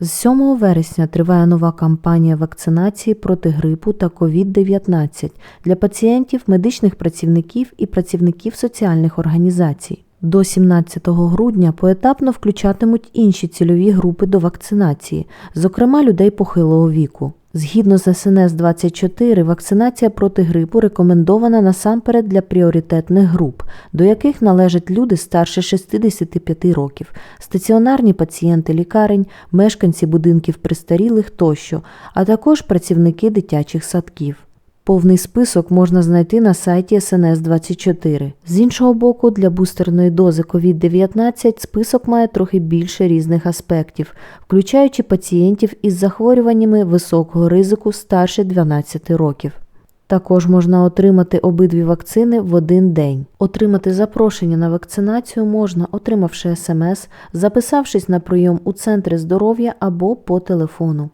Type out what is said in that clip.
З 7 вересня триває нова кампанія вакцинації проти грипу та COVID-19 для пацієнтів, медичних працівників і працівників соціальних організацій. До 17 грудня поетапно включатимуть інші цільові групи до вакцинації, зокрема людей похилого віку. Згідно з СНС 24, вакцинація проти грипу рекомендована насамперед для пріоритетних груп, до яких належать люди старше 65 років, стаціонарні пацієнти лікарень, мешканці будинків престарілих тощо, а також працівники дитячих садків. Повний список можна знайти на сайті СНС 24. З іншого боку, для бустерної дози COVID-19 список має трохи більше різних аспектів, включаючи пацієнтів із захворюваннями високого ризику старше 12 років. Також можна отримати обидві вакцини в один день. Отримати запрошення на вакцинацію можна, отримавши смс, записавшись на прийом у центри здоров'я або по телефону.